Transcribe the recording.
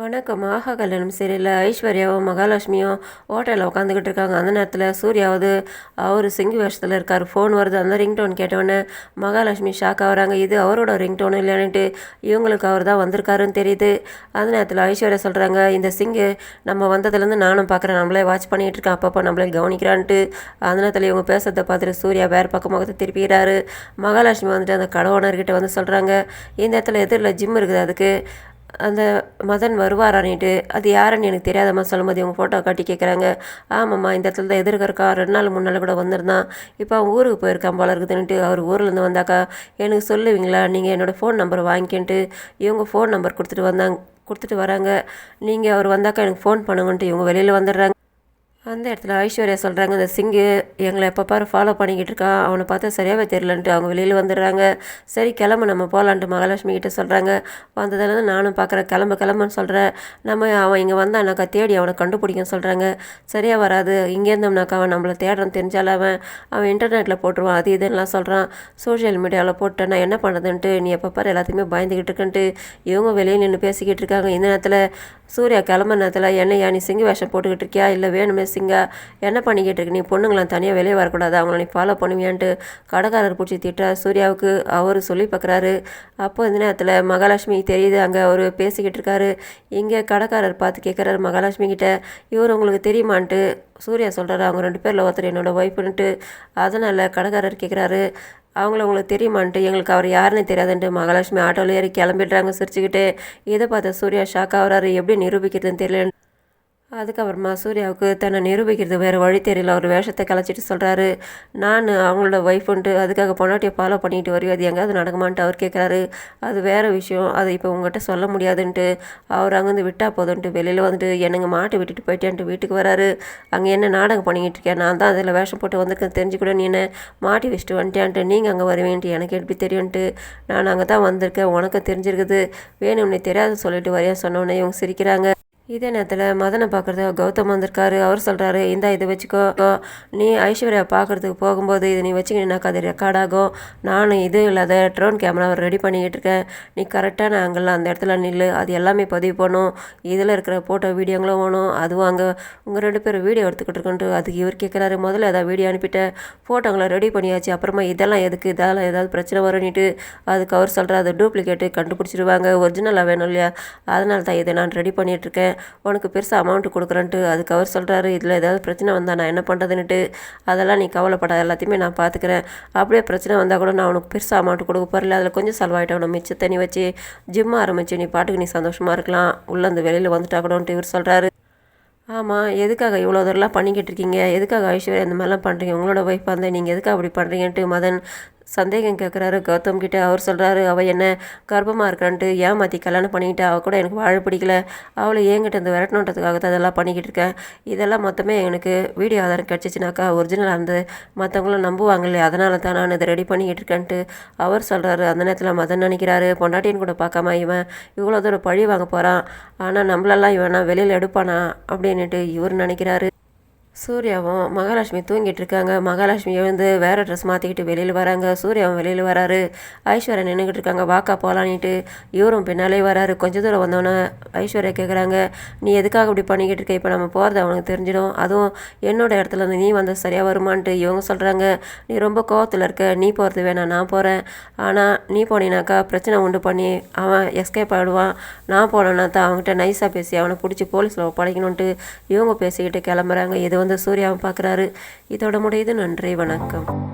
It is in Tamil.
வணக்கம் ஆஹா கல்யாணம் சரியில்லை ஐஸ்வர்யாவும் மகாலட்சுமியும் ஹோட்டலில் உட்காந்துக்கிட்டு இருக்காங்க. அந்த நேரத்தில் சூர்யாவது அவர் சிங்கி வேஷத்தில் இருக்கார். ஃபோன் வருது. அந்த ரிங்டோன் கேட்டவொடனே மகாலட்சுமி ஷாக் வராங்க. இது அவரோட ரிங்டோன் இல்லைன்னுட்டு இவங்களுக்கு அவர் தான் வந்திருக்காருன்னு தெரியுது. அந்த நேரத்தில் ஐஸ்வர்யா சொல்கிறாங்க இந்த சிங்கு நம்ம வந்ததுலேருந்து நானும் பார்க்குறேன் நம்மளே வாட்ச் பண்ணிகிட்டு இருக்கேன் அப்பப்போ நம்மளே கவனிக்கிறான்ட்டு. அந்த நேரத்தில் இவங்க பேசுறதை பார்த்துட்டு சூர்யா வேறு பக்கம் முகத்தை திருப்பிக்கிறாரு. மகாலட்சுமி வந்துட்டு அந்த கடை ஓனர்கிட்ட வந்து சொல்கிறாங்க இந்த இடத்துல எதிரில் ஜிம் இருக்குது. அதுக்கு அந்த மதன் வருவாரான்னுட்டு அது யாருன்னு எனக்கு தெரியாதம்மா சொல்லும்போது இவங்க ஃபோட்டோ காட்டி கேட்குறாங்க ஆமாம்மா இந்த இடத்துல தான் எதிர்க்க இருக்கா ரெண்டு நாள் மூணு நாள் கூட வந்திருந்தான். இப்போ அவன் ஊருக்கு போயிருக்கான் போல இருக்குதுன்ட்டு அவர் ஊர்லேருந்து வந்தாக்கா எனக்கு சொல்லுவீங்களா? நீங்கள் என்னோடய ஃபோன் நம்பர் வாங்கிக்கின்ட்டு இவங்க ஃபோன் நம்பர் கொடுத்துட்டு வந்தாங்க கொடுத்துட்டு வராங்க. நீங்கள் அவர் வந்தாக்கா எனக்கு ஃபோன் பண்ணுங்கன்ட்டு இவங்க வெளியில் வந்துடுறாங்க. அந்த இடத்துல ஐஸ்வர்யா சொல்கிறாங்க இந்த சிங்கு எங்களை எப்போ பாரு ஃபாலோ பண்ணிக்கிட்டு இருக்கான் அவனை பார்த்தா சரியாகவே தெரிலன்ட்டு அவங்க வெளியில் வந்துடுறாங்க. சரி கிளம்பு நம்ம போகலான்ட்டு மகாலட்சுமி கிட்டே சொல்கிறாங்க வந்ததுலேருந்து நானும் பார்க்குறேன் கிளம்பு கிளம்புன்னு சொல்கிறேன் நம்ம அவன் இங்கே வந்தானாக்கா தேடி அவனை கண்டுபிடிக்கன்னு சொல்கிறாங்க சரியாக வராது. இங்கே இருந்தோம்னாக்கா அவன் நம்மளை தேடுறன்னு தெரிஞ்சாலும் அவன் அவன் இன்டர்நெட்டில் போட்டுருவான். அது இதுன்னெலாம் சொல்கிறான் சோஷியல் மீடியாவில் போட்டு நான் என்ன பண்ணுறதுன்ட்டு நீ எப்போ பாரு எல்லாத்தையுமே பயந்துக்கிட்டு இருக்கன்ட்டு இவங்க வெளியே நின்று பேசிக்கிட்டு இருக்காங்க. இந்த நேரத்தில் சூர்யா கிளம்புற நேரத்தில் என்னையா நீ சிங்க வேஷம் போட்டுக்கிட்டு இருக்கியா? இல்லை வேணுமே சிங்கா என்ன பண்ணிக்கிட்டு இருக்கு? நீ பொண்ணுங்களாம் தனியாக வெளியே வரக்கூடாது. அவங்கள நீ ஃபாலோ பண்ணுவியான்ட்டு கடைக்காரர் பிடிச்சி திட்டா சூர்யாவுக்கு அவர் சொல்லி பார்க்குறாரு அப்போ இந்த நேரத்தில் மகாலட்சுமி தெரியுது. அங்கே அவர் பேசிக்கிட்டு இருக்காரு. இங்கே கடைக்காரர் பார்த்து கேட்குறாரு மகாலட்சுமி கிட்ட. இவர் உங்களுக்கு தெரியுமான்ட்டு சூர்யா சொல்கிறாரு அவங்க ரெண்டு பேரில் ஒருத்தர் என்னோடய ஒய்ஃபுன்ட்டு அதனால் கடைக்காரர் கேட்குறாரு அவங்கள உங்களுக்கு தெரியுமான்ட்டு எங்களுக்கு அவர் யாருன்னு தெரியாதுன்ட்டு மகாலட்சுமி ஆட்டோவில் ஏறி கிளம்பிடுறாங்க சிரிச்சுக்கிட்டு. இதை பார்த்த சூர்யா ஷாக் ஆகிறாரு. எப்படி நிரூபிக்கிறதுன்னு தெரியல அதுக்கப்புறமா சூர்யாவுக்கு தன்னை நிரூபிக்கிறது வேறு வழி தெரியல. அவர் வேஷத்தை கலைச்சிட்டு சொல்கிறாரு நான் அவங்களோட ஒய்ஃபுன்ட்டு அதுக்காக பொண்டாட்டியை ஃபாலோ பண்ணிட்டு வருவேன் அது எங்கேயாவது நடக்குமான்ட்டு அவர் கேட்குறாரு அது வேறு விஷயம். அதை இப்போ உங்கள்கிட்ட சொல்ல முடியாதுன்ட்டு அவர் அங்கேருந்து விட்டால் போதுன்ட்டு வெளியில் வந்துட்டு என்னங்க மாட்டை விட்டுட்டு போயிட்டேன்ட்டு வீட்டுக்கு வராரு. அங்கே என்ன நாடகம் பண்ணிக்கிட்டு இருக்கேன்? நான் தான் அதில் வேஷம் போட்டு வந்திருக்கேன் தெரிஞ்சு கூட நீ என்ன மாட்டி வச்சுட்டு வந்துட்டேன்ட்டு நீங்கள் அங்கே வருவேன்ட்டு எனக்கு எப்படி தெரியும்ன்ட்டு நான் அங்கே தான் வந்திருக்கேன். உனக்கு தெரிஞ்சிருக்குது. வேணும்னே தெரியாது சொல்லிட்டு வரையா? சொன்னோன்னே இவங்க சிரிக்கிறாங்க. இதே நேரத்தில் மதனை பார்க்குறது கௌதம் வந்திருக்காரு அவர் சொல்கிறாரு இந்த இதை வச்சுக்கோ நீ ஐஸ்வர்யா பார்க்குறதுக்கு போகும்போது இதை நீ வச்சுக்கினாக்கா அது ரெக்கார்ட் ஆகும். நானும் இது இல்லாத ட்ரோன் கேமரா ரெடி பண்ணிக்கிட்டு இருக்கேன். நீ கரெக்டான ஆங்கிள் அந்த இடத்துல நில்லு அது எல்லாமே பதிவு பண்ணும். இதில் இருக்கிற ஃபோட்டோ வீடியோங்களும் வேணும் அதுவும் அங்கே உங்கள் ரெண்டு பேரும் வீடியோ எடுத்துக்கிட்டு இருக்கோன்ட்டு அதுக்கு இவர் கேட்குறாரு முதல்ல ஏதாவது வீடியோ அனுப்பிட்டேன். ஃபோட்டோங்களை ரெடி பண்ணியாச்சு. அப்புறமா இதெல்லாம் எதுக்கு? இதெல்லாம் ஏதாவது பிரச்சனை வரும்னுட்டு அதுக்கு அவர் சொல்கிறார் டூப்ளிகேட்டு கண்டுபிடிச்சிருவாங்க. ஒரிஜினலாக வேணும் இல்லையா? அதனால தான் இதை நான் ரெடி பண்ணிகிட்ருக்கேன் உனக்கு பெருசாக அமௌண்ட்டு கொடுக்குறேன்ட்டு அதுக்கு அவர் சொல்கிறாரு இதில் ஏதாவது பிரச்சனை வந்தால் நான் என்ன பண்ணுறதுன்ட்டு அதெல்லாம் நீ கவலைப்படாத எல்லாத்தையுமே நான் பார்த்துக்கிறேன் அப்படியே பிரச்சனை வந்தால் கூட நான் உனக்கு பெருசாக அமௌண்ட் கொடுக்க போகிறல அதில் கொஞ்சம் செலவாயிட்டேன் உனக்கு மிச்ச தண்ணி வச்சு ஜிம் ஆரம்பிச்சு நீ பாட்டுக்கு நீ சந்தோஷமாக இருக்கலாம். உள்ளே அந்த வெளியில் வந்துட்டா கூடன்ட்டு இவர் சொல்கிறாரு ஆமாம் எதுக்காக இவ்வளோ தூரம்லாம் பண்ணிக்கிட்டு இருக்கீங்க? எதுக்காக ஐஸ்வர்யா இந்த மாதிரிலாம் பண்ணுறீங்க உங்களோட ஒய்ஃபாக இருந்தால் நீங்கள் எதுக்காக அப்படி பண்ணுறீங்கன்ட்டு மதன் சந்தேகம் கேட்குறாரு. கௌதம் கிட்டே அவர் சொல்கிறாரு அவள் என்ன கர்ப்பமாக இருக்கான்ட்டு ஏமாற்றி கல்யாணம் பண்ணிக்கிட்டு? அவள் கூட எனக்கு வாழ பிடிக்கல. அவளை ஏங்கிட்ட இந்த விரட்டணுன்றதுக்காக தான் இதெல்லாம் பண்ணிக்கிட்டு இருக்கேன். இதெல்லாம் மொத்தமே எனக்கு வீடியோ ஆதாரம் கிடச்சிச்சினாக்கா ஒரிஜினலாக இருந்து மற்றவங்களும் நம்புவாங்க இல்லையா அதனால தான் நான் இதை ரெடி பண்ணிக்கிட்டு இருக்கேன்ட்டு அவர் சொல்கிறாரு அந்த நேரத்தில் மதன் நினைக்கிறாரு பொண்டாட்டின்னு கூட பார்க்காம இவன் இவ்வளோ தூரம் பழி வாங்க போகிறான் ஆனால் நம்மளெல்லாம் இவனா வெளியில் எடுப்பானா? அப்படின்ட்டு இவர் நினைக்கிறாரு. சூர்யாவும் மகாலட்சுமி தூங்கிட்டு இருக்காங்க மகாலட்சுமி எழுந்து வேறு ட்ரெஸ் மாற்றிக்கிட்டு வெளியில் வராங்க. சூர்யாவும் வெளியில் வராரு. ஐஸ்வர்யா நின்றுக்கிட்டு இருக்காங்க. வாக்கா போகலான்ட்டு இவரும் பின்னாலே வராரு. கொஞ்ச தூரம் வந்தோன்னே ஐஸ்வர்யா கேட்குறாங்க நீ எதுக்காக இப்படி பண்ணிக்கிட்டு இருக்க? இப்போ நம்ம போகிறது அவனுக்கு தெரிஞ்சிடும். அதுவும் என்னோட இடத்துல இருந்து நீ வந்தால் சரியாக வருமான்ட்டு இவங்க சொல்கிறாங்க நீ ரொம்ப கோவத்தில் இருக்க. நீ போகிறது வேணாம். நான் போகிறேன் ஆனால் நீ போனீனாக்கா பிரச்சனை உண்டு பண்ணி அவன் எஸ்கேப் ஆகிடுவான் நான் போனேன்னா தான் அவங்ககிட்ட நைஸாக பேசி அவனை பிடிச்சி போலீஸில் ஒப்படைக்கணுன்ட்டு இவங்க பேசிக்கிட்டு கிளம்புறாங்க. இது வந்து சூர்யாவை பார்க்குறாரு. இதோட முடியுது. நன்றி வணக்கம்.